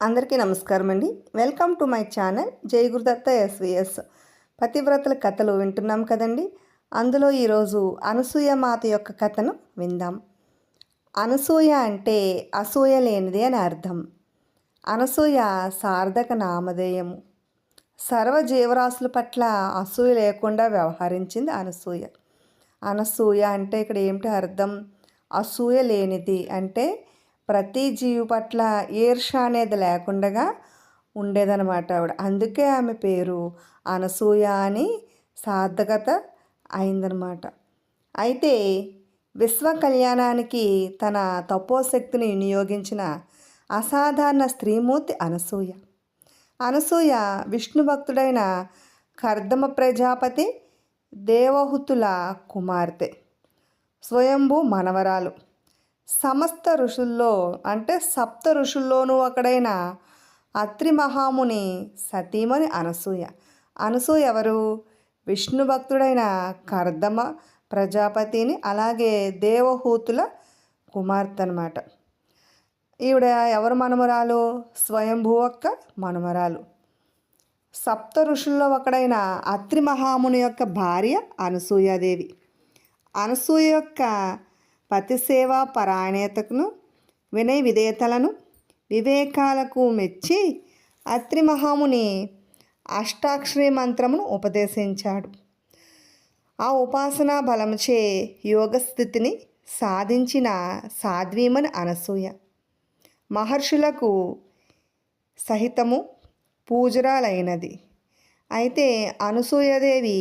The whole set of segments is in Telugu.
అందరికీ నమస్కారం అండి వెల్కమ్ టు మై ఛానల్ జై గురుదత్త ఎస్విఎస్. పతివ్రతల కథలు వింటున్నాం కదండి. అందులో ఈరోజు అనసూయ మాత యొక్క కథను విందాం. అనసూయ అంటే అసూయ లేనిది అని అర్థం. అనసూయ సార్థక నామధేయము. సర్వ జీవరాశుల పట్ల అసూయ లేకుండా వ్యవహరించింది అనసూయ. అనసూయ అంటే ఇక్కడ ఏమిటి అర్థం? అసూయ లేనిది అంటే ప్రతి జీవి పట్ల ఈర్ష అనేది లేకుండా ఉండేదనమాట ఆవిడ. అందుకే ఆమె పేరు అనసూయ అని సార్థకత అయిందనమాట అయితే విశ్వ కళ్యాణానికి తన తపోశక్తిని వినియోగించిన అసాధారణ స్త్రీమూర్తి అనసూయ. అనసూయ విష్ణు భక్తుడైన కర్దమ ప్రజాపతి దేవహుతుల కుమార్తె. స్వయంభూ మనవరాలు. సమస్త ఋషుల్లో అంటే సప్త ఋషుల్లోనూ ఒకడైన అత్రి మహాముని సతీమణి అనసూయ. అనసూయ ఎవరు? విష్ణు భక్తుడైన కర్దమ ప్రజాపతిని అలాగే దేవహూతుల కుమార్తె అనమాట ఈవిడ ఎవరు మనమరాలు? స్వయంభూ ఒక్క మనమరాలు. సప్త ఋషుల్లో ఒకడైన అత్రి మహాముని యొక్క భార్య అనసూయాదేవి. అనసూయ యొక్క పతిసేవా పరాయణతకును వినయ విధేయతలను వివేకాలకు మెచ్చి అత్రి మహాముని అష్టాక్షరి మంత్రమును ఉపదేశించాడు. ఆ ఉపాసనా బలముచే యోగస్థితిని సాధించిన సాధ్వీమని అనసూయ. మహర్షులకు సహితము పూజరాలైనది. అయితే అనసూయదేవి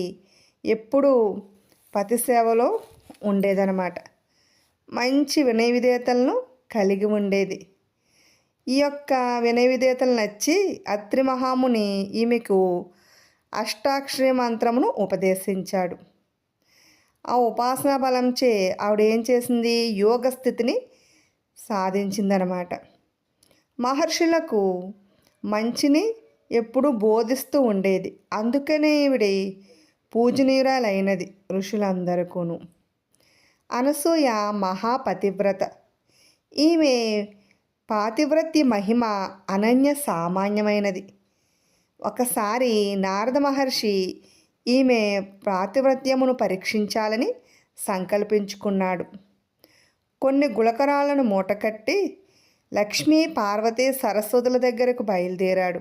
ఎప్పుడూ పతిసేవలో ఉండేదనమాట ఉండేదన్నమాట. మంచి వినయ విధేయతలను కలిగి ఉండేది. ఈ యొక్క వినయ విధేయతలు నచ్చి అత్రి మహాముని ఈమెకు అష్టాక్షరి మంత్రమును ఉపదేశించాడు. ఆ ఉపాసనా బలంచే ఆవిడ ఏం చేసింది? యోగ స్థితిని సాధించిందనమాట మహర్షులకు మంచిని ఎప్పుడూ బోధిస్తూ ఉండేది. అందుకనే ఈవిడి పూజనీయురాలైనది ఋషులందరికూను. అనసూయ మహాపతివ్రత. ఈమె పాతివ్రత్య మహిమ అనన్య సామాన్యమైనది. ఒకసారి నారద మహర్షి ఈమె పాతివ్రత్యమును పరీక్షించాలని సంకల్పించుకున్నాడు. కొన్ని గుళకరాలను మూటకట్టి లక్ష్మీ పార్వతి సరస్వతుల దగ్గరకు బయలుదేరాడు.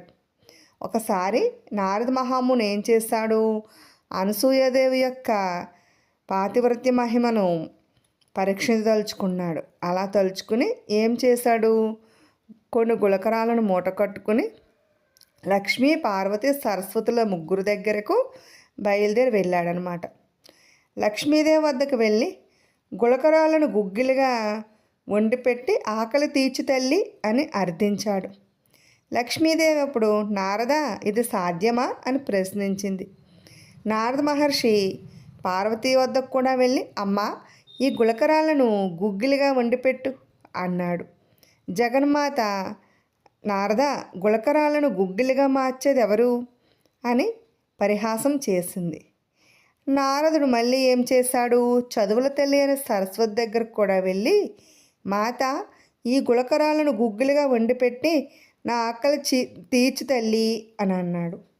ఒకసారి నారద మహాముని ఏం చేశాడు? అనసూయదేవి యొక్క పాతివ్రత్య మహిమను పరీక్షించదలుచుకున్నాడు. అలా తలుచుకుని ఏం చేశాడు? కొన్ని గులకరాలను మూట కట్టుకుని లక్ష్మీ పార్వతి సరస్వతుల ముగ్గురు దగ్గరకు బయలుదేరి వెళ్ళాడనమాట. లక్ష్మీదేవి వద్దకు వెళ్ళి గులకరాలను గుగ్గిలుగా వండిపెట్టి ఆకలి తీర్చి తల్లి అని అర్థించాడు. లక్ష్మీదేవి అప్పుడు నారద ఇది సాధ్యమా? అని ప్రశ్నించింది. నారద మహర్షి పార్వతీ వద్దకు కూడా వెళ్ళి అమ్మ ఈ గులకరాలను గుగ్గిలిగా వండిపెట్టు అన్నాడు. జగన్మాత నారద గులకరాలను గుగ్గిలిగా మార్చేది ఎవరు అని పరిహాసం చేసింది. నారదుడు మళ్ళీ ఏం చేశాడు? చదువుల తల్లి సరస్వతి దగ్గరకు కూడా వెళ్ళి మాత ఈ గులకరాలను గుగ్గిలిగా వండిపెట్టి నా ఆకలి చీ తీర్చి తల్లి అని అన్నాడు.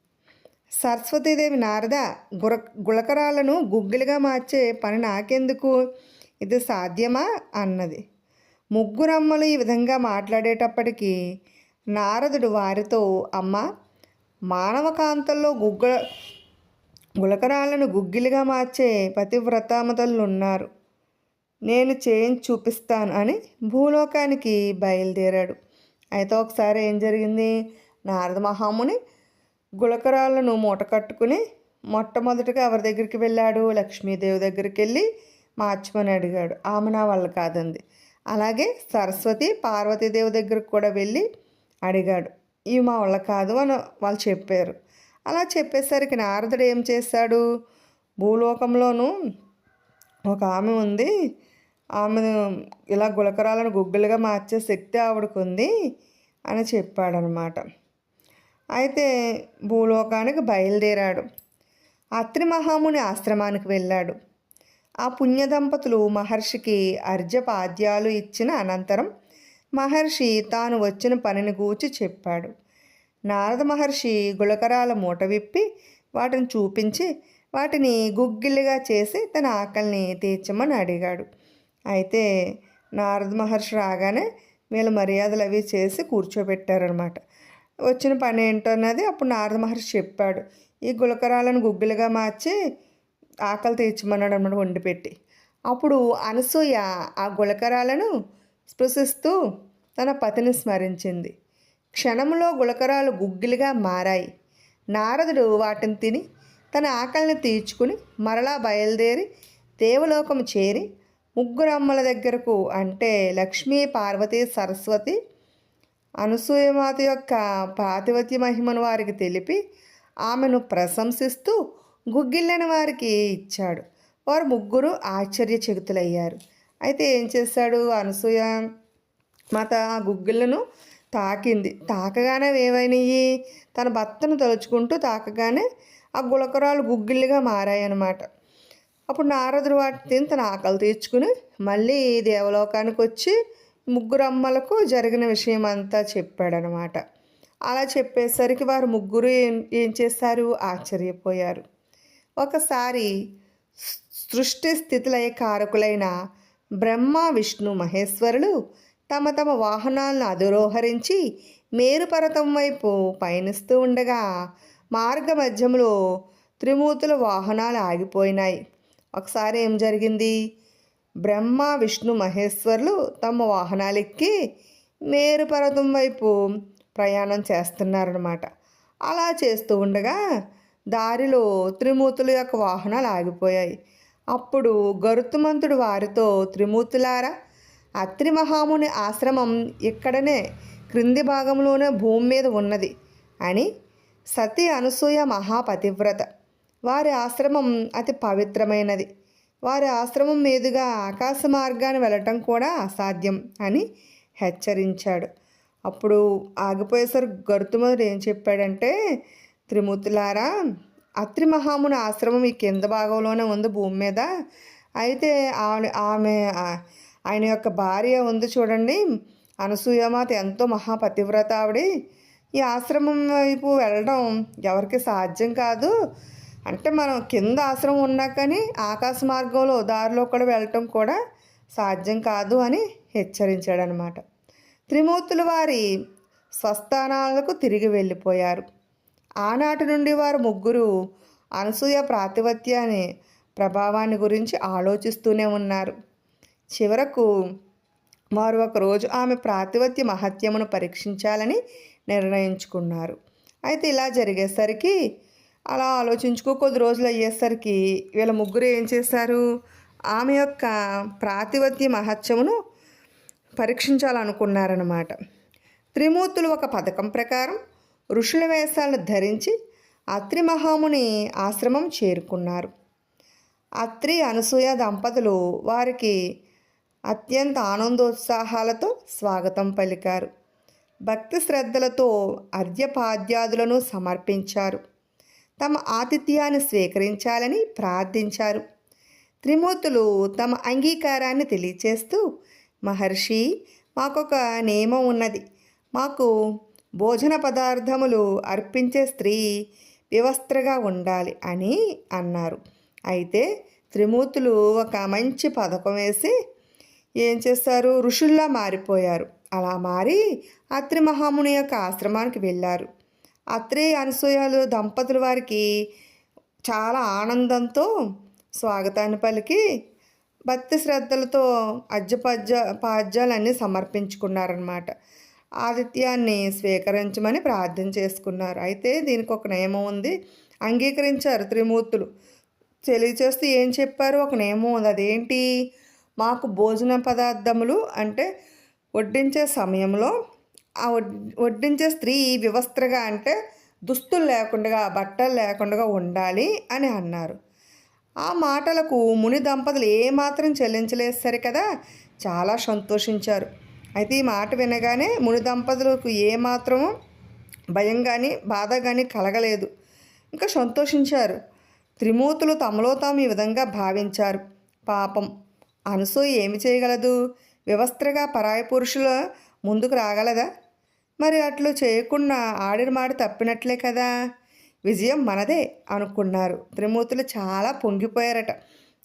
సరస్వతీదేవి నారద గుర గుళకరాలను గుగ్గిలుగా మార్చే పని నాకెందుకు? ఇది సాధ్యమా? అన్నది. ముగ్గురమ్మలు ఈ విధంగా మాట్లాడేటప్పటికీ నారదుడు వారితో అమ్మ మానవ కాంతల్లో గుగ్గ గులకరాలను గుగ్గిలుగా మార్చే పతివ్రతామతలు ఉన్నారు నేను చేయించి చూపిస్తాను అని భూలోకానికి బయలుదేరాడు. అయితే ఒకసారి ఏం జరిగింది? నారద మహాముని గులకరాలను మూట కట్టుకుని మొట్టమొదటిగా ఎవరి దగ్గరికి వెళ్ళాడు? లక్ష్మీదేవి దగ్గరికి వెళ్ళి మార్చమని అడిగాడు. ఆమె నా వల్ల కాదంది. అలాగే సరస్వతి పార్వతీదేవి దగ్గరికి కూడా వెళ్ళి అడిగాడు. ఇవి మా వల్ల కాదు అని వాళ్ళు చెప్పారు. అలా చెప్పేసరికి నారదుడు ఏం చేశాడు భూలోకంలోనూ ఒక ఆమె ఉంది. ఆమె ఇలా గులకరాలను గుగ్గులుగా మార్చే శక్తి ఆవిడకుంది అని చెప్పాడనమాట. అయితే భూలోకానికి బయలుదేరాడు. అత్రి మహాముని ఆశ్రమానికి వెళ్ళాడు. ఆ పుణ్య దంపతులు మహర్షికి అర్జపాద్యాలు ఇచ్చిన అనంతరం మహర్షి తాను వచ్చిన పనిని గూర్చి చెప్పాడు. నారద మహర్షి గుళకరాల మూట విప్పి వాటిని చూపించి వాటిని గుగ్గిళ్ళుగా చేసి తన ఆకలిని తీర్చమని అడిగాడు. అయితే నారద మహర్షి రాగానే వీళ్ళు మర్యాదలు అవి చేసి కూర్చోబెట్టారనమాట వచ్చిన పని ఏంటో అన్నది అప్పుడు నారద మహర్షి చెప్పాడు. ఈ గులకరాలను గుగ్గిలుగా మార్చి ఆకలి తీర్చమన్నాడు అనమాట వండి పెట్టి. అప్పుడు అనసూయ ఆ గులకరాలను స్పృశిస్తూ తన పతిని స్మరించింది. క్షణంలో గులకరాలు గుగ్గిలుగా మారాయి. నారదుడు వాటిని తిని తన ఆకలిని తీర్చుకుని మరలా బయలుదేరి దేవలోకం చేరి ముగ్గురమ్మల దగ్గరకు అంటే లక్ష్మీ పార్వతి సరస్వతి అనసూయమాత యొక్క పాతివత్య మహిమను వారికి తెలిపి ఆమెను ప్రశంసిస్తూ గుగ్గిళ్ళని వారికి ఇచ్చాడు. వారు ముగ్గురు ఆశ్చర్యచకితులయ్యారు. అయితే ఏం చేశాడు? అనసూయ మాత ఆ గుగ్గిళ్ళను తాకింది. తాకగానే ఏవైనాయి తన భర్తను తలుచుకుంటూ తాకగానే ఆ గులకరాలు గుగ్గిళ్ళుగా మారాయన్నమాట. అప్పుడు నారదుడు వాటిని తన ఆకలి తీర్చుకుని మళ్ళీ దేవలోకానికి వచ్చి ముగ్గురు అమ్మలకు జరిగిన విషయం అంతా చెప్పాడనమాట. అలా చెప్పేసరికి వారు ముగ్గురు ఏం ఏం చేశారు ఆశ్చర్యపోయారు. ఒకసారి సృష్టి స్థితులయ కారకులైన బ్రహ్మ విష్ణు మహేశ్వరులు తమ తమ వాహనాలను అధిరోహరించి మేరుపర్వతం వైపు పయనిస్తూ ఉండగా మార్గ మధ్యంలో త్రిమూర్తుల వాహనాలు ఆగిపోయినాయి. ఒకసారి ఏం జరిగింది? బ్రహ్మ విష్ణు మహేశ్వరులు తమ వాహనాలెక్కి మేరుపర్వతం వైపు ప్రయాణం చేస్తున్నారనమాట అలా చేస్తూ ఉండగా దారిలో త్రిమూర్తుల యొక్క వాహనాలు ఆగిపోయాయి. అప్పుడు గరుత్మంతుడు వారితో త్రిమూర్తులారా అత్రి మహాముని ఆశ్రమం ఇక్కడనే క్రింది భాగంలోనే భూమి మీద ఉన్నది అని సతి అనసూయ మహాపతివ్రత. వారి ఆశ్రమం అతి పవిత్రమైనది. వారి ఆశ్రమం మీదుగా ఆకాశ మార్గాన్ని వెళ్ళటం కూడా అసాధ్యం అని హెచ్చరించాడు. అప్పుడు ఆగిపోయేసరి గరుతుమధుడు ఏం చెప్పాడంటే త్రిమూర్తులారా అత్రి మహాముని ఆశ్రమం ఈ కింద భాగంలోనే ఉంది భూమి మీద. అయితే ఆమె ఆమె ఆయన యొక్క భార్య ఉంది చూడండి. అనసూయమాత ఎంతో మహాపతివ్రత ఆవిడి. ఈ ఆశ్రమం వైపు వెళ్ళడం ఎవరికి సాధ్యం కాదు. అంటే మనం కింద ఆశ్రమం ఉన్నా కానీ ఆకాశ మార్గంలో దారిలో కూడా వెళ్ళటం కూడా సాధ్యం కాదు అని హెచ్చరించాడనమాట. త్రిమూర్తుల వారి స్వస్థానాలకు తిరిగి వెళ్ళిపోయారు. ఆనాటి నుండి వారు ముగ్గురు అనసూయ ప్రాతిపత్యాన్ని ప్రభావాన్ని గురించి ఆలోచిస్తూనే ఉన్నారు. చివరకు వారు ఒకరోజు ఆమె ప్రాతిపత్య మహత్యమును పరీక్షించాలని నిర్ణయించుకున్నారు. అయితే ఇలా జరిగేసరికి అలా ఆలోచించుకో కొద్ది రోజులు అయ్యేసరికి వీళ్ళ ముగ్గురు ఏం చేశారు? ఆమె యొక్క ప్రాతిపత్య మహత్యమును పరీక్షించాలనుకున్నారన్నమాట. త్రిమూర్తులు ఒక పథకం ప్రకారం ఋషుల వేషాలను ధరించి అత్రి మహాముని ఆశ్రమం చేరుకున్నారు. అత్రి అనసూయ దంపతులు వారికి అత్యంత ఆనందోత్సాహాలతో స్వాగతం పలికారు. భక్తి శ్రద్ధలతో అర్ఘ్యపాద్యాదులను సమర్పించారు. తమ ఆతిథ్యాన్ని స్వీకరించాలని ప్రార్థించారు. త్రిమూర్తులు తమ అంగీకారాన్ని తెలియచేస్తూ మహర్షి మాకొక నియమం ఉన్నది. మాకు భోజన పదార్థములు అర్పించే స్త్రీ వివస్త్రగా ఉండాలి అని అన్నారు. అయితే త్రిమూర్తులు ఒక మంచి పథకం వేసి ఏం చేస్తారు? ఋషుల్లా మారిపోయారు. అలా మారి అత్రి మహాముని యొక్క ఆశ్రమానికి వెళ్ళారు. అత్రేయ అనసూయలు దంపతుల వారికి చాలా ఆనందంతో స్వాగతాన్ని పలికి భక్తి శ్రద్ధలతో అజ్జపజ్జ పాద్యాలన్నీ సమర్పించుకున్నారనమాట ఆదిత్యాన్ని స్వీకరించమని ప్రార్థన చేసుకున్నారు. అయితే దీనికి ఒక నియమం ఉంది. అంగీకరించారు త్రిమూర్తులు. తెలియచేస్తూ ఏం చెప్పారు? ఒక నియమం ఉంది. అదేంటి? మాకు భోజన పదార్థములు అంటే వడ్డించే సమయంలో ఆ వడ్డించే స్త్రీ వివస్త్రగా అంటే దుస్తులు లేకుండా బట్టలు లేకుండా ఉండాలి అని అన్నారు. ఆ మాటలకు ముని దంపతులు ఏమాత్రం చెల్లించలేస్తారు కదా? చాలా సంతోషించారు. అయితే ఈ మాట వినగానే ముని దంపతులకు ఏమాత్రం భయం కానీ బాధ కానీ కలగలేదు. ఇంకా సంతోషించారు. త్రిమూర్తులు తమలో తాము ఈ విధంగా భావించారు. పాపం అనసూయ ఏమి చేయగలదు? వ్యవస్థగా పరాయ పురుషుల ముందుకు రాగలదా? మరి అట్లు చేయకుండా ఆడిన మాట తప్పినట్లే కదా? విజయం మనదే అనుకున్నారు. త్రిమూర్తులు చాలా పొంగిపోయారట.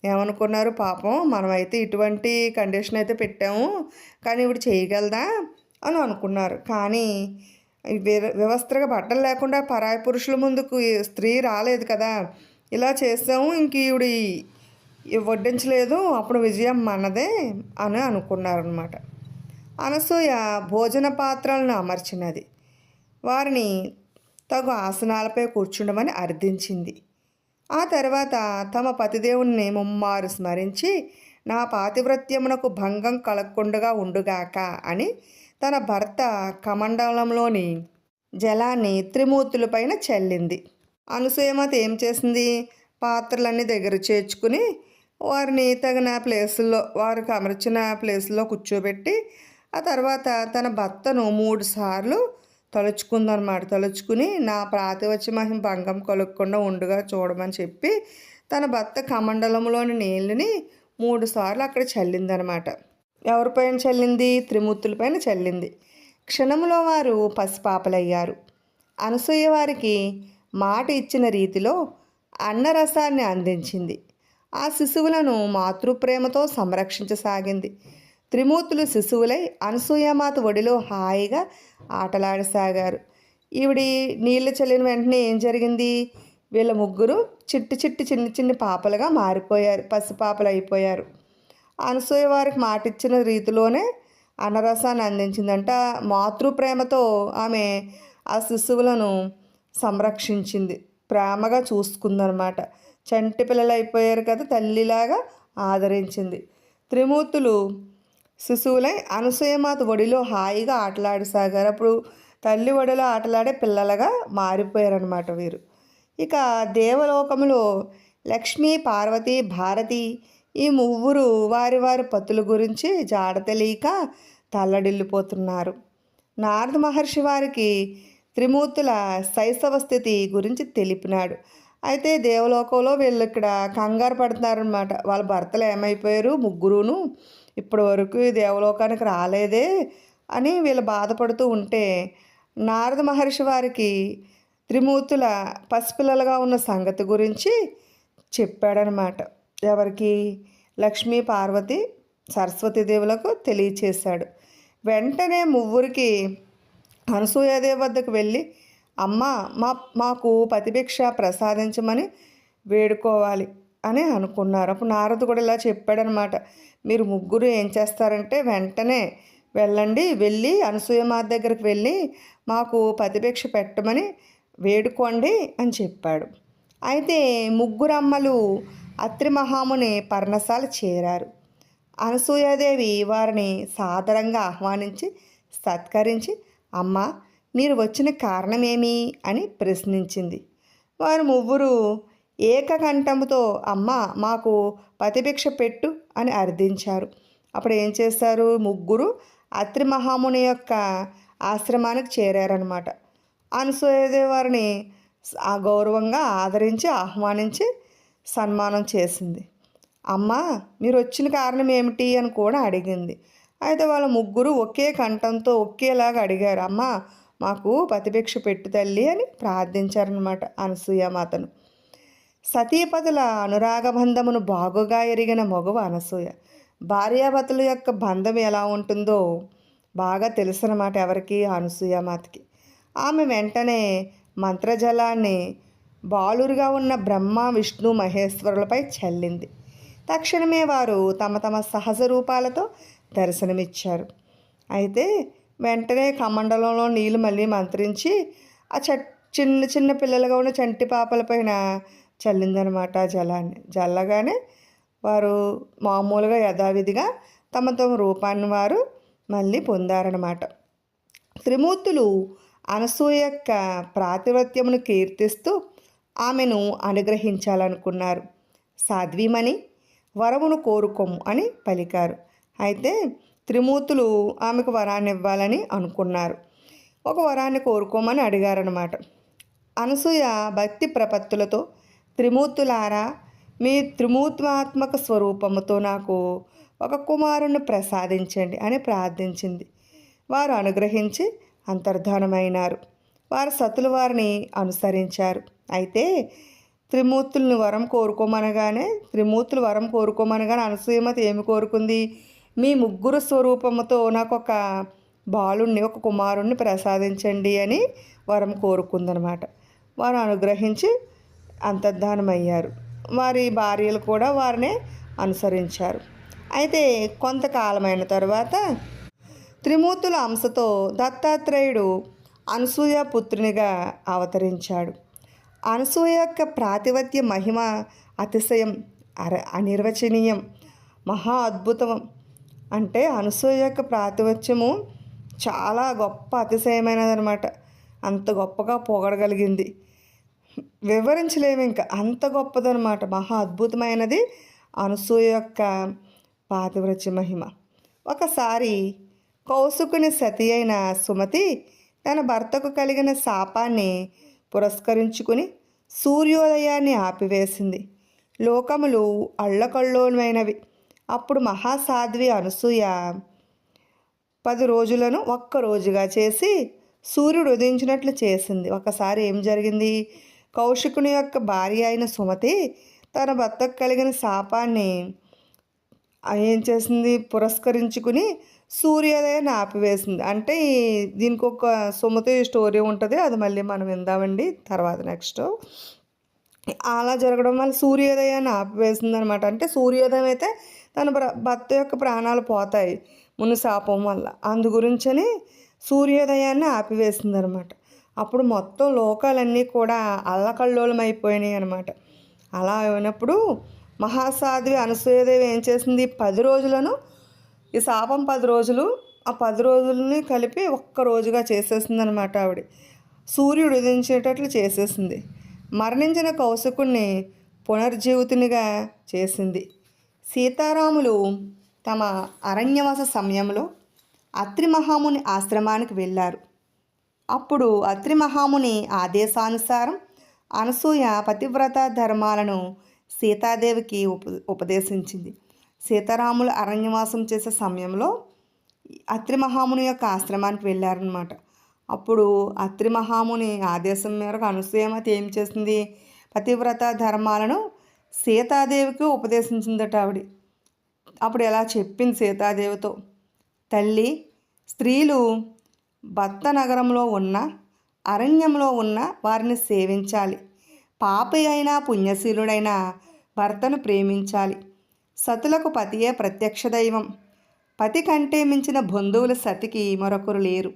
ఏమనుకున్నారు? పాపం మనమైతే ఇటువంటి కండిషన్ అయితే పెట్టాము కానీ ఇప్పుడు చేయగలదా? అని అనుకున్నారు. కానీ వ్యవస్థగా బట్టలు లేకుండా పరాయి పురుషుల ముందుకు స్త్రీ రాలేదు కదా? ఇలా చేసాము ఇంక ఈవిడ వడ్డించలేదు అప్పుడు విజయం మనదే అని అనుకున్నారనమాట అనసూయ భోజన పాత్రలను అమర్చినది. వారిని తగు ఆసనాలపై కూర్చుండమని అర్థించింది. ఆ తర్వాత తమ పతిదేవుణ్ణి ముమ్మారు స్మరించి నా పాతివ్రత్యమునకు భంగం కలగకుండగా ఉండుగాక అని తన భర్త కమండలంలోని జలాన్ని త్రిమూర్తులపైన చల్లింది. అనసూయమత ఏం చేసింది? పాత్రలన్నీ దగ్గర చేర్చుకుని వారిని తగిన ప్లేసుల్లో వారికి అమర్చిన ప్లేసుల్లో కూర్చోబెట్టి ఆ తర్వాత తన భర్తను మూడు సార్లు తలుచుకుందనమాట తలుచుకుని నా ప్రాతివచ్యమహిం భంగం కలుగకుండా ఉండుగా చూడమని చెప్పి తన భర్త కమండలంలోని నీళ్ళని మూడు సార్లు అక్కడ చల్లిందనమాట ఎవరిపైన చల్లింది? త్రిమూర్తులపైన చల్లింది. క్షణంలో వారు పసిపాపలయ్యారు. అనసూయ వారికి మాట ఇచ్చిన రీతిలో అన్నరసాన్ని అందించింది. ఆ శిశువులను మాతృప్రేమతో సంరక్షించసాగింది. త్రిమూర్తులు శిశువులై అనసూయమాత ఒడిలో హాయిగా ఆటలాడసాగారు. ఈవిడి నీళ్ళు చల్లిన వెంటనే ఏం జరిగింది? వీళ్ళ ముగ్గురు చిట్టి చిట్టి చిన్ని చిన్ని పాపలుగా మారిపోయారు. పసిపాపలు అయిపోయారు. అనసూయ వారికి మాటిచ్చిన రీతిలోనే అన్నరసాన్ని అందించిందంట. మాతృప్రేమతో ఆమె ఆ శిశువులను సంరక్షించింది. ప్రేమగా చూసుకుందనమాట. చంటి పిల్లలు అయిపోయారు కదా తల్లిలాగా ఆదరించింది. త్రిమూర్తులు శిశువులై అనసూయమాత ఒడిలో హాయిగా ఆటలాడసాగారు. అప్పుడు తల్లి ఒడిలో ఆటలాడే పిల్లలుగా మారిపోయారనమాట వీరు. ఇక దేవలోకములో లక్ష్మి పార్వతి భారతి ఈ ముగ్గురు వారి వారి పతుల గురించి జాడ తెలియక తల్లడిల్లిపోతున్నారు. నారద మహర్షి వారికి త్రిమూర్తుల శైశవ స్థితి గురించి తెలిపినాడు. అయితే దేవలోకంలో వీళ్ళు ఇక్కడ కంగారు పడుతున్నారనమాట వాళ్ళ భర్తలు ఏమైపోయారు? ముగ్గురును ఇప్పటి వరకు దేవలోకానికి రాలేదే అని వీళ్ళు బాధపడుతూ ఉంటే నారద మహర్షి వారికి త్రిమూర్తుల పసిపిల్లలుగా ఉన్న సంగతి గురించి చెప్పాడనమాట. ఎవరికి? లక్ష్మీ పార్వతి సరస్వతీదేవులకు తెలియచేశాడు. వెంటనే ముగ్గురికి అనసూయాదేవి వద్దకు వెళ్ళి అమ్మ మా మాకు ప్రతిభిక్ష ప్రసాదించమని వేడుకోవాలి. అని అనుకున్నారు. అప్పుడు నారదు కూడా ఇలా చెప్పాడనమాట. మీరు ముగ్గురు ఏం చేస్తారంటే వెంటనే వెళ్ళండి వెళ్ళి అనసూయమాత దగ్గరికి వెళ్ళి మాకు ప్రతిభిక్ష పెట్టమని వేడుకోండి అని చెప్పాడు. అయితే ముగ్గురు అమ్మలు అత్రి మహాముని పర్ణశాల చేరారు. అనసూయాదేవి వారిని సాదరంగా ఆహ్వానించి సత్కరించి అమ్మ మీరు వచ్చిన కారణమేమి? అని ప్రశ్నించింది. వారు ముగ్గురు ఏకకంఠముతో అమ్మ మాకు ప్రతిభిక్ష పెట్టు అని అర్థించారు. అప్పుడు ఏం చేశారు ముగ్గురు అత్రి మహాముని యొక్క ఆశ్రమానికి చేరారనమాట అనసూయదేవి వారిని ఆ గౌరవంగా ఆదరించి ఆహ్వానించి సన్మానం చేసింది. అమ్మ మీరు వచ్చిన కారణం ఏమిటి? అని కూడా అడిగింది. అయితే వాళ్ళ ముగ్గురు ఒకే కంఠంతో ఒకేలాగా అడిగారు. అమ్మ మాకు ప్రతిభిక్ష పెట్టు తల్లి అని ప్రార్థించారనమాట అనసూయమాతను సతీపతుల అనురాగబంధమును బాగుగా ఎరిగిన మగువ అనసూయ. భార్యాభర్తల యొక్క బంధం ఎలా ఉంటుందో బాగా తెలుసన్నమాట ఎవరికి? అనసూయ మాతకి. ఆమె వెంటనే మంత్రజలాన్ని బాలురుగా ఉన్న బ్రహ్మ విష్ణు మహేశ్వరులపై చల్లింది. తక్షణమే వారు తమ తమ సహజ రూపాలతో దర్శనమిచ్చారు. అయితే వెంటనే కమండలంలో నీళ్ళు మళ్ళీ మంత్రించి ఆ చిన్న చిన్న పిల్లలుగా ఉన్న చంటి పాపలపైన చల్లిందనమాట ఆ జలాన్ని. జల్లగానే వారు మామూలుగా యథావిధిగా తమ తమ రూపాన్ని వారు మళ్ళీ పొందారనమాట. త్రిమూర్తులు అనసూయ యొక్క ప్రాతిపత్యమును కీర్తిస్తూ ఆమెను అనుగ్రహించాలనుకున్నారు. సాధ్వీమని వరమును కోరుకోము అని పలికారు. అయితే త్రిమూర్తులు ఆమెకు వరాన్ని ఇవ్వాలని అనుకున్నారు. ఒక వరాన్ని కోరుకోమని అడిగారనమాట. అనసూయ భక్తి ప్రపత్తులతో త్రిమూర్తులారా మీ త్రిమూర్తాత్మక స్వరూపముతో నాకు ఒక కుమారుని ప్రసాదించండి అని ప్రార్థించింది. వారు అనుగ్రహించి అంతర్ధానమైనారు. వారు సతులు వారిని అనుసరించారు. అయితే త్రిమూర్తులను వరం కోరుకోమనగానే త్రిమూర్తులు వరం కోరుకోమనగానే అనసూయమత ఏమి కోరుకుంది? మీ ముగ్గురు స్వరూపముతో నాకు ఒక బాలుణ్ణి ఒక కుమారుణ్ణి ప్రసాదించండి అని వరం కోరుకుందనమాట. వారు అనుగ్రహించి అంతర్ధానమయ్యారు. వారి భార్యలు కూడా వారినే అనుసరించారు. అయితే కొంతకాలమైన తర్వాత త్రిమూర్తుల అంశతో దత్తాత్రేయుడు అనసూయ పుత్రునిగా అవతరించాడు. అనసూయ యొక్క ప్రాతిపత్య మహిమ అతిశయం అర అనిర్వచనీయం మహా అద్భుతం. అంటే అనసూయ యొక్క ప్రాతిపత్యము చాలా గొప్ప అతిశయమైనదనమాట అంత గొప్పగా పొగడగలిగింది. వివరించలేము ఇంకా. అంత గొప్పదనమాట మహా అద్భుతమైనది అనసూయ యొక్క పాతివ్రత్య మహిమ. ఒకసారి కౌసుకుని సతి అయిన సుమతి తన భర్తకు కలిగిన శాపాన్ని పురస్కరించుకుని సూర్యోదయాన్ని ఆపివేసింది. లోకములు అళ్ళకల్లోనమైనవి అప్పుడు మహాసాధ్వి అనసూయ పది రోజులను ఒక్క రోజుగా చేసి సూర్యుడు ఉదయించినట్లు చేసింది. ఒకసారి ఏం జరిగింది? కౌశికుని యొక్క భార్య అయిన సుమతి తన భర్తకు కలిగిన శాపాన్ని ఏం చేసింది? పురస్కరించుకుని సూర్యోదయాన్ని ఆపివేసింది. అంటే ఈ దీనికి ఒక సుమతి స్టోరీ ఉంటుంది. అది మళ్ళీ మనం విందామండి. తర్వాత నెక్స్ట్. అలా జరగడం వల్ల సూర్యోదయాన్ని ఆపివేసింది అనమాట అంటే సూర్యోదయం అయితే తన భర్త యొక్క ప్రాణాలు పోతాయి. మును శాపం వల్ల. అందు గురించని సూర్యోదయాన్ని ఆపివేసింది అనమాట అప్పుడు మొత్తం లోకాలన్నీ కూడా అల్లకల్లోలం అయిపోయినాయి అనమాట అలా అయినప్పుడు మహాసాధ్వి అనసూయదేవి ఏం చేసింది? పది రోజులను ఈ శాపం పది రోజులు ఆ పది రోజులని కలిపి ఒక్క రోజుగా చేసేసింది అనమాట ఆవిడ. సూర్యుడు ఉదించేటట్లు చేసేసింది. మరణించిన కౌశకుణ్ణి పునర్జీవితునిగా చేసింది. సీతారాములు తమ అరణ్యవాస సమయంలో అత్రి మహాముని ఆశ్రమానికి వెళ్ళారు. అప్పుడు అత్రి మహాముని ఆదేశానుసారం అనసూయ పతివ్రత ధర్మాలను సీతాదేవికి ఉప ఉపదేశించింది. సీతారాములు అరణ్యవాసం చేసే సమయంలో అత్రి మహాముని యొక్క ఆశ్రమానికి వెళ్ళారనమాట అప్పుడు అత్రి మహాముని ఆదేశం మేరకు అనసూయమతి ఏం చేసింది? పతివ్రత ధర్మాలను సీతాదేవికి ఉపదేశించిందట ఆవిడ. అప్పుడు ఎలా చెప్పింది సీతాదేవితో? తల్లి స్త్రీలు భర్త నగరంలో ఉన్న అరణ్యంలో ఉన్న వారిని సేవించాలి. పాపి అయినా పుణ్యశీలుడైనా భర్తను ప్రేమించాలి. సతులకు పతియే ప్రత్యక్ష దైవం. పతి కంటే మించిన బంధువుల సతికి మరొకరు లేరు.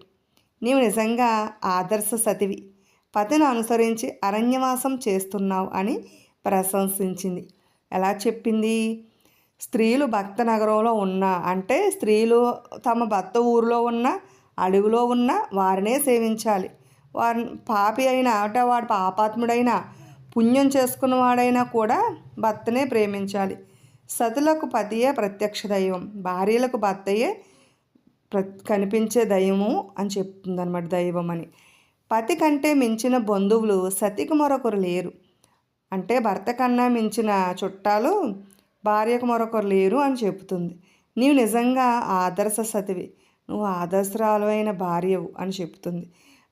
నీవు నిజంగా ఆదర్శ సతివి. పతిని అనుసరించి అరణ్యవాసం చేస్తున్నావు అని ప్రశంసించింది. ఎలా చెప్పింది? స్త్రీలు భక్త నగరంలో ఉన్న అంటే స్త్రీలు తమ భర్త ఊరిలో ఉన్న అడుగులో ఉన్న వారినే సేవించాలి. వారి పాపి అయినా అంటే వాడు పాపాత్ముడైనా పుణ్యం చేసుకున్నవాడైనా కూడా భర్తనే ప్రేమించాలి. సతులకు పతియే ప్రత్యక్ష దైవం భార్యలకు భర్తయే ప్ర కనిపించే దైవము అని చెప్తుందన్నమాట దైవం అని. పతి కంటే మించిన బంధువులు సతికి మరొకరు లేరు. అంటే భర్త కన్నా మించిన చుట్టాలు భార్యకు మరొకరు లేరు అని చెబుతుంది. నీవు నిజంగా ఆదర్శ సతివి. నువ్వు ఆదర్శరాలు అయిన భార్యవు అని చెప్తుంది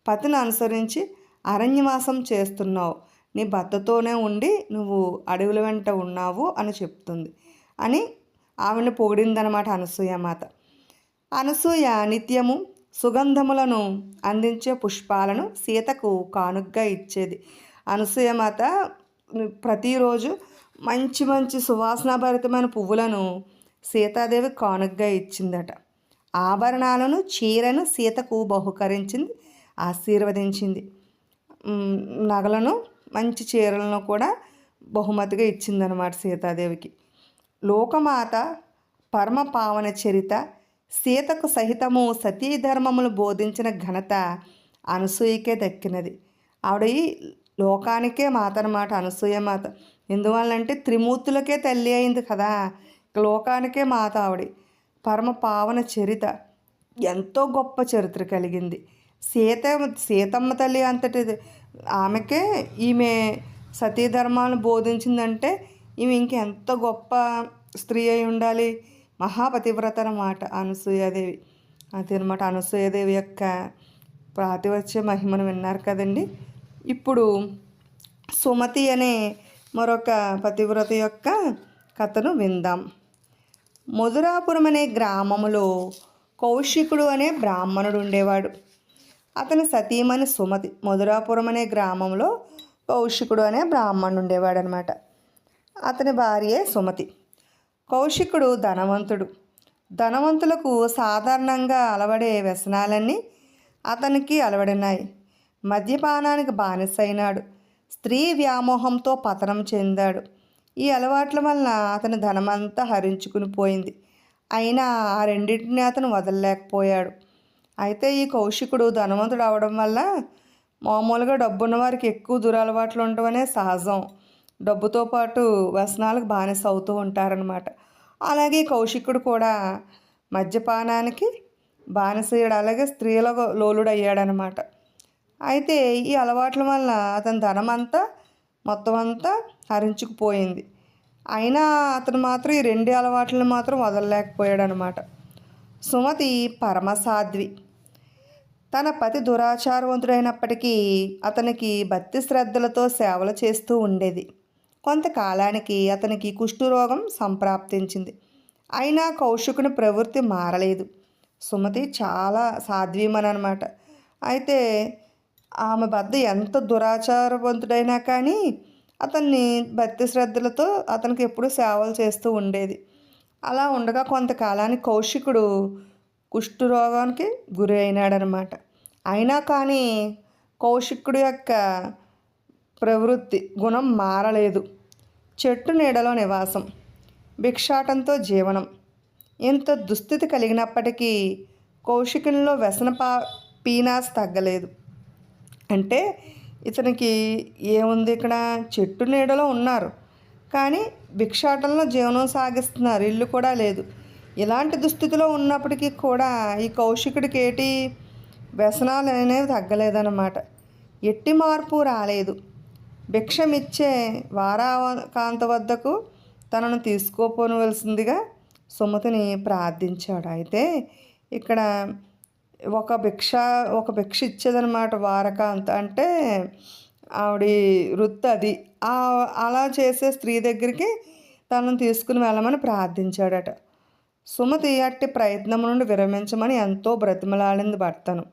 పతిని అనుసరించి అరణ్యవాసం చేస్తున్నావు. నీ భర్తతోనే ఉండి నువ్వు అడవుల వెంట ఉన్నావు అని చెప్తుంది అని ఆవిడని పొగిడిందనమాట అనసూయ మాత. అనసూయ నిత్యము సుగంధములను అందించే పుష్పాలను సీతకు కానుగ్గా ఇచ్చేది. అనసూయ మాత ప్రతిరోజు మంచి మంచి సువాసనాభరితమైన పువ్వులను సీతాదేవి కానుగ్గా ఇచ్చిందట. ఆభరణాలను చీరను సీతకు బహుకరించింది. ఆశీర్వదించింది. నగలను మంచి చీరలను కూడా బహుమతిగా ఇచ్చిందనమాట సీతాదేవికి. లోకమాత పరమ పావన చరిత సీతకు సహితము సతీ ధర్మములు బోధించిన ఘనత అనసూయకే దక్కినది. ఆవిడ ఈ లోకానికే మాత అనమాట అనసూయ మాత. ఎందువల్లంటే త్రిమూర్తులకే తల్లి అయింది కదా. లోకానికే మాత ఆవిడ. పరమ పావన చరిత. ఎంతో గొప్ప చరిత్ర కలిగింది. సీత సీతమ్మ తల్లి అంతటి ఆమెకే ఈమె సతీధర్మాలను బోధించిందంటే ఈమె ఇంకెంత గొప్ప స్త్రీ అయి ఉండాలి? మహాపతివ్రత అన్నమాట అనసూయాదేవి. అదనమాట అనసూయాదేవి యొక్క ప్రాతివచ్చ మహిమను విన్నారు కదండి. ఇప్పుడు సుమతి అనే మరొక పతివ్రత యొక్క కథను విందాం. మధురాపురం అనే గ్రామములో కౌశికుడు అనే బ్రాహ్మణుడు ఉండేవాడు. అతని సతీమణి సుమతి మధురాపురం అనే గ్రామంలో కౌశికుడు అనే బ్రాహ్మణుడు ఉండేవాడు అనమాట అతని భార్యే సుమతి. కౌశికుడు ధనవంతుడు. ధనవంతులకు సాధారణంగా అలవడే వ్యసనాలన్నీ అతనికి అలవడినాయి. మద్యపానానికి బానిసైనాడు. స్త్రీ వ్యామోహంతో పతనం చెందాడు. ఈ అలవాట్ల వలన అతని ధనమంతా హరించుకుని పోయింది. అయినా ఆ రెండింటిని అతను వదలలేకపోయాడు. అయితే ఈ కౌశికుడు ధనవంతుడు అవడం వల్ల మామూలుగా డబ్బున్న వారికి ఎక్కువ దురలవాట్లు ఉండడం అనే సహజం. డబ్బుతో పాటు వ్యసనాలకు బానిస అవుతూ ఉంటారనమాట అలాగే కౌశికుడు కూడా మద్యపానానికి బానిసయ్యాడు అలాగే స్త్రీల లోలుడు అయ్యాడనమాట అయితే ఈ అలవాట్ల వల్ల అతని ధనం అంతా మొత్తం అంతా హరించుకుపోయింది. అయినా అతను మాత్రం ఈ రెండు అలవాట్లను మాత్రం వదలలేకపోయాడు అనమాట సుమతి పరమసాధ్వి. తన పతి దురాచారవంతుడైనప్పటికీ అతనికి భక్తి శ్రద్ధలతో సేవలు చేస్తూ ఉండేది. కొంతకాలానికి అతనికి కుష్ఠురోగం సంప్రాప్తించింది. అయినా కౌశికుని ప్రవృత్తి మారలేదు. సుమతి చాలా సాధ్వీమని అనమాట అయితే ఆమె వద్ద ఎంత దురాచారవంతుడైనా కానీ అతన్ని భక్తి శ్రద్ధలతో అతనికి ఎప్పుడూ సేవలు చేస్తూ ఉండేది. అలా ఉండగా కొంతకాలానికి కౌశికుడు కుష్ఠరోగానికి గురి అయినాడనమాట. అయినా కానీ కౌశికుడు యొక్క ప్రవృత్తి గుణం మారలేదు. చెట్టు నీడలో నివాసం భిక్షాటంతో జీవనం. ఇంత దుస్థితి కలిగినప్పటికీ కౌశికునిలో వ్యసన పా పీనాస్ తగ్గలేదు. అంటే ఇతనికి ఏముంది ఇక్కడ? చెట్టు నీడలో ఉన్నారు. కానీ భిక్షాటంలో జీవనం సాగిస్తున్నారు. ఇల్లు కూడా లేదు. ఇలాంటి దుస్థితిలో ఉన్నప్పటికీ కూడా ఈ కౌశికుడికి ఏటి వ్యసనాలు అనేవి తగ్గలేదన్నమాట. ఎట్టి మార్పు రాలేదు. భిక్షమిచ్చే వారాకాంత వద్దకు తనను తీసుకోపోనవలసిందిగా సుమతిని ప్రార్థించాడు. అయితే ఇక్కడ ఒక భిక్ష ఒక భిక్ష ఇచ్చేదనమాట వారకాంత అంటే ఆవిడ వృత్తి అది. అలా చేసే స్త్రీ దగ్గరికి తనను తీసుకుని వెళ్ళమని ప్రార్థించాడట. సుమతి అట్టి ప్రయత్నం నుండి విరమించమని ఎంతో బ్రతిమలాడింది భర్తను.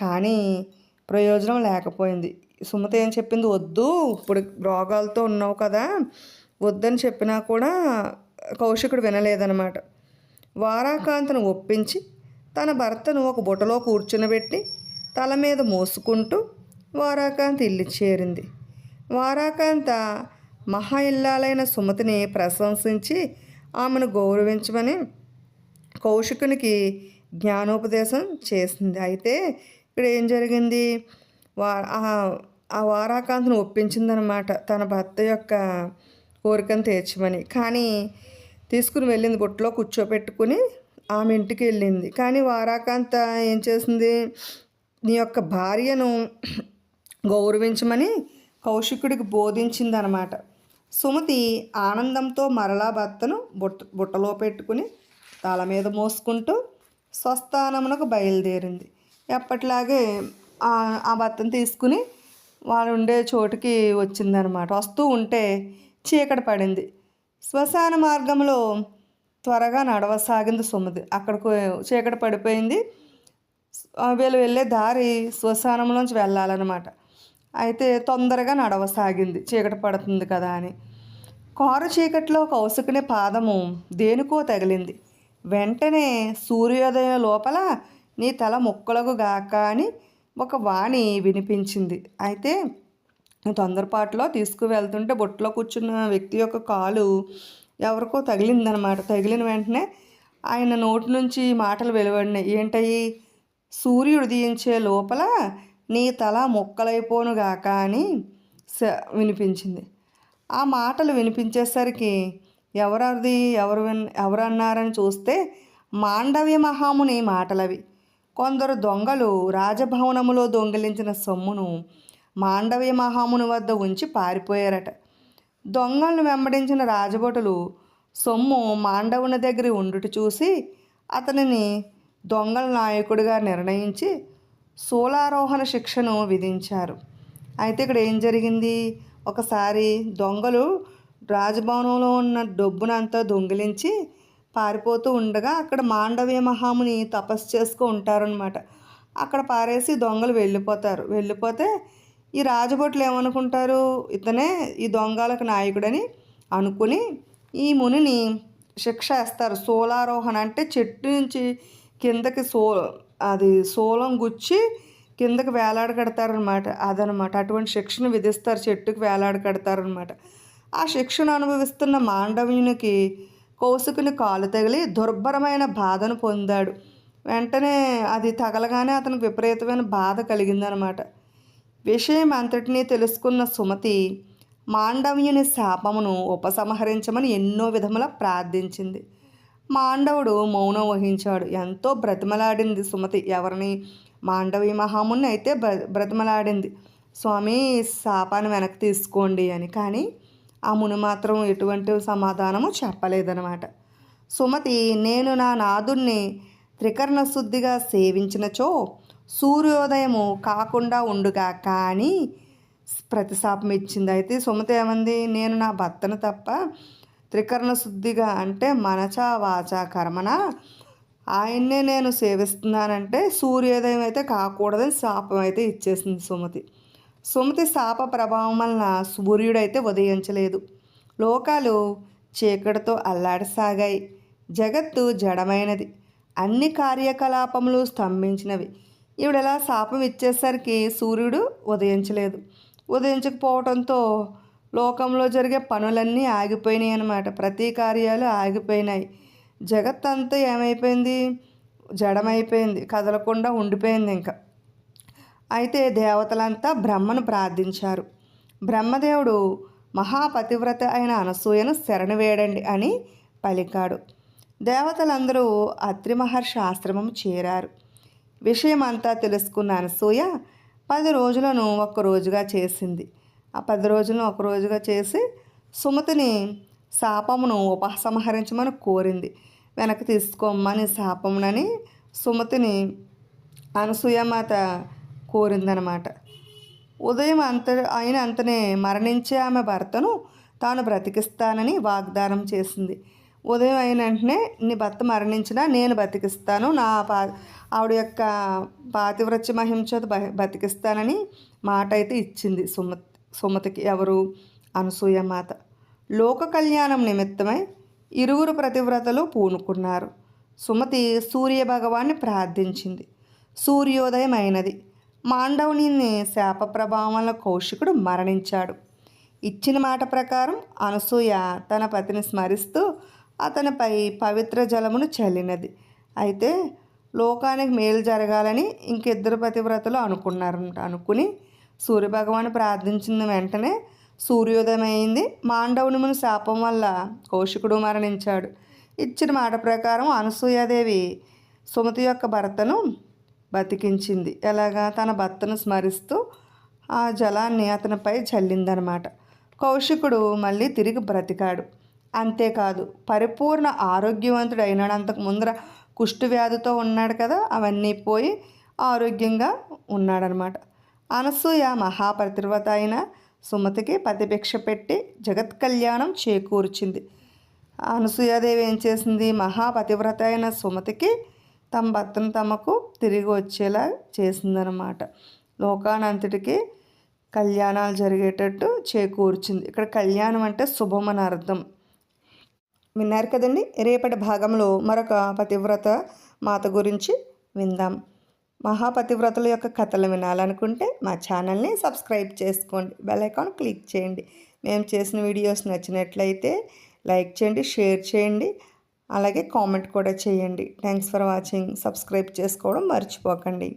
కానీ ప్రయోజనం లేకపోయింది. సుమతి ఏం చెప్పింది? వద్దు ఇప్పుడు రోగాలతో ఉన్నావు కదా వద్దని చెప్పినా కూడా కౌశికుడు వినలేదనమాట వారాకాంతను ఒప్పించి తన భర్తను ఒక బుట్టలో కూర్చునబెట్టి తల మీద మోసుకుంటూ వారాకాంత ఇల్లు చేరింది. వారాకాంత మహా ఇల్లాలైన సుమతిని ప్రశంసించి ఆమెను గౌరవించమని కౌశికునికి జ్ఞానోపదేశం చేసింది. అయితే ఇక్కడ ఏం జరిగింది? వా ఆ వారాకాంతను ఒప్పించిందనమాట తన భర్త యొక్క కోరికను తీర్చమని. కానీ తీసుకుని వెళ్ళింది బుట్టలో కూర్చోపెట్టుకుని ఆమె ఇంటికి వెళ్ళింది. కానీ వారాకాంత ఏం చేసింది? నీ యొక్క భార్యను గౌరవించమని కౌశికుడికి బోధించింది అనమాట సుమతి ఆనందంతో మరలా భర్తను బుట్ట బుట్టలో పెట్టుకుని తల మీద మోసుకుంటూ స్వస్థానమునకు బయలుదేరింది. ఎప్పటిలాగే ఆ భర్తను తీసుకుని వాళ్ళు ఉండే చోటుకి వచ్చిందనమాట. వస్తూ ఉంటే చీకటి పడింది. శ్మశాన మార్గంలో త్వరగా నడవసాగింది సుమతి. అక్కడికి చీకటి పడిపోయింది. వీళ్ళు వెళ్ళే దారి శ్మశానంలోంచి వెళ్ళాలన్నమాట. అయితే తొందరగా నడవసాగింది. చీకటి పడుతుంది కదా అని. కారు చీకట్లో కౌసుకునే పాదము దేనికో తగిలింది. వెంటనే సూర్యోదయం లోపల నీ తల ముక్కలకు గాక అని ఒక వాణి వినిపించింది. అయితే తొందరపాటులో తీసుకువెళ్తుంటే బుట్టలో కూర్చున్న వ్యక్తి యొక్క కాలు ఎవరికో తగిలిందనమాట. తగిలిన వెంటనే ఆయన నోటి నుంచి మాటలు వెలువడినాయి. ఏంటయ్యి సూర్యుడు దీయించే లోపల నీ తల మొక్కలైపోనుగాక అని వినిపించింది. ఆ మాటలు వినిపించేసరికి ఎవరది ఎవరు విన్ ఎవరన్నారని చూస్తే మాండవ్య మహాముని మాటలవి. కొందరు దొంగలు రాజభవనములో దొంగిలించిన సొమ్మును మాండవ్య మహాముని వద్ద ఉంచి పారిపోయారట. దొంగలను వెంబడించిన రాజభటులు సొమ్ము మాండవుని దగ్గర ఉండుట చూసి అతనిని దొంగల నాయకుడిగా నిర్ణయించి శూలారోహణ శిక్షను విధించారు. అయితే ఇక్కడ ఏం జరిగింది? ఒకసారి దొంగలు రాజభవనంలో ఉన్న డబ్బునంతా దొంగిలించి పారిపోతూ ఉండగా అక్కడ మాండవ్య మహాముని తపస్సు చేసుకు ఉంటారనమాట అక్కడ పారేసి దొంగలు వెళ్ళిపోతారు. వెళ్ళిపోతే ఈ రాజభట్లు ఏమనుకుంటారు? ఇతనే ఈ దొంగలకు నాయకుడని అనుకుని ఈ మునిని శిక్ష వేస్తారు. సోలారోహణ అంటే చెట్టు నుంచి కిందకి సో అది సోలం గుచ్చి కిందకి వేలాడ కడతారనమాట. అదనమాట. అటువంటి శిక్షను విధిస్తారు. చెట్టుకు వేలాడ కడతారనమాట. ఆ శిక్షను అనుభవిస్తున్న మాండవ్యునికి కౌసుకుని కాలు తగిలి దుర్భరమైన బాధను పొందాడు. వెంటనే అది తగలగానే అతనికి విపరీతమైన బాధ కలిగిందనమాట. విషయం అంతటినీ తెలుసుకున్న సుమతి మాండవ్యుని శాపమును ఉపసంహరించమని ఎన్నో విధముల ప్రార్థించింది. మాండవుడు మౌనం వహించాడు. ఎంతో బ్రతిమలాడింది సుమతి. ఎవరిని? మాండవి మహాముని అయితే బ్ర బ్రతిమలాడింది. స్వామి శాపాన్ని వెనక్కి తీసుకోండి అని. కానీ ఆ ముని మాత్రం ఎటువంటి సమాధానము చెప్పలేదనమాట సుమతి నేను నా నాదుణ్ణి త్రికరణ శుద్ధిగా సేవించినచో సూర్యోదయము కాకుండా ఉండుగా. కానీ ప్రతిశాపం ఇచ్చింది. అయితే సుమతి ఏమంది? నేను నా భర్తను తప్ప త్రికరణ శుద్ధిగా అంటే మనచ వాచ కర్మన? ఆయన్నే నేను సేవిస్తున్నానంటే సూర్యోదయం అయితే కాకూడదని శాపం అయితే ఇచ్చేసింది సుమతి. సుమతి శాప ప్రభావం వలన సూర్యుడైతే ఉదయించలేదు. లోకాలు చీకటితో అల్లాడసాగాయి. జగత్తు జడమైనది. అన్ని కార్యకలాపములు స్తంభించినవి. ఈవిడలా శాపం ఇచ్చేసరికి సూర్యుడు ఉదయించలేదు. ఉదయించకపోవడంతో లోకంలో జరిగే పనులన్నీ ఆగిపోయినాయి అన్నమాట. ప్రతి కార్యాలు ఆగిపోయినాయి. జగత్ అంతా ఏమైపోయింది? జడమైపోయింది. కదలకుండా ఉండిపోయింది ఇంకా. అయితే దేవతలంతా బ్రహ్మను ప్రార్థించారు. బ్రహ్మదేవుడు మహాపతివ్రత అయిన అనసూయను శరణి వేడండి అని పలికాడు. దేవతలందరూ అత్రి మహర్షి ఆశ్రమం చేరారు. విషయమంతా తెలుసుకున్న అనసూయ పది రోజులను ఒక్క రోజుగా చేసింది. ఆ పది రోజులను ఒక రోజుగా చేసి సుమతిని శాపమును ఉపసంహరించమని కోరింది. వెనక్కి తీసుకోమని శాపమునని సుమతిని అనసూయమాత కోరిందనమాట. ఉదయం అంత అయిన అంతనే మరణించే ఆమె భర్తను తాను బ్రతికిస్తానని వాగ్దానం చేసింది. ఉదయం అయిన వెంటనే నీ భర్త మరణించినా నేను బతికిస్తాను. నా పా ఆవిడ యొక్క పాతివ్రత్య మహించేత బతికిస్తానని మాట అయితే ఇచ్చింది సుమతి సుమతికి ఎవరు? అనసూయమాత లోక కళ్యాణం నిమిత్తమై ఇరువురు ప్రతివ్రతలు పూనుకున్నారు. సుమతి సూర్య భగవాన్ని ప్రార్థించింది. సూర్యోదయం అయినది మాండవుని శాప ప్రభావం వల్ల కౌశికుడు మరణించాడు. ఇచ్చిన మాట ప్రకారం అనసూయ తన పతిని స్మరిస్తూ అతనిపై పవిత్ర జలమును చల్లినది. అయితే లోకానికి మేలు జరగాలని ఇంకిద్దరు పతివ్రతలు అనుకున్నారు అనుకుని సూర్యభగవాను ప్రార్థించిన వెంటనే సూర్యోదయం అయింది మాండవునిముని శాపం వల్ల కౌశికుడు మరణించాడు. ఇచ్చిన మాట ప్రకారం అనసూయాదేవి సుమతి యొక్క భర్తను బతికించింది. ఎలాగా? తన భర్తను స్మరిస్తూ ఆ జలాన్ని అతనిపై చల్లిందనమాట. కౌశికుడు మళ్ళీ తిరిగి బ్రతికాడు. అంతేకాదు పరిపూర్ణ ఆరోగ్యవంతుడు అయినాడు ముందర కుష్టు వ్యాధితో ఉన్నాడు కదా అవన్నీ పోయి ఆరోగ్యంగా ఉన్నాడనమాట. అనసూయ మహాపతివ్రత అయిన సుమతికి ప్రతిభిక్ష పెట్టి జగత్ కళ్యాణం చేకూర్చింది. అనసూయాదేవి ఏం చేసింది? మహాపతివ్రత అయిన సుమతికి తమ భర్తను తమకు తిరిగి వచ్చేలా చేసిందనమాట. లోకానంతటికి కళ్యాణాలు జరిగేటట్టు చేకూర్చింది. ఇక్కడ కళ్యాణం అంటే శుభమని అర్థం. విన్నారు కదండి. రేపటి భాగంలో మరొక పతివ్రత మాత గురించి విందాం. మహాపతివ్రతల యొక్క కథలు వినాలనుకుంటే మా ఛానల్ని సబ్స్క్రైబ్ చేసుకోండి. బెల్ ఐకాన్ క్లిక్ చేయండి. మేము చేసిన వీడియోస్ నచ్చినట్లయితే లైక్ చేయండి షేర్ చేయండి. అలాగే కామెంట్ కూడా చేయండి. Thanks for watching. సబ్స్క్రైబ్ చేసుకోవడం మర్చిపోకండి.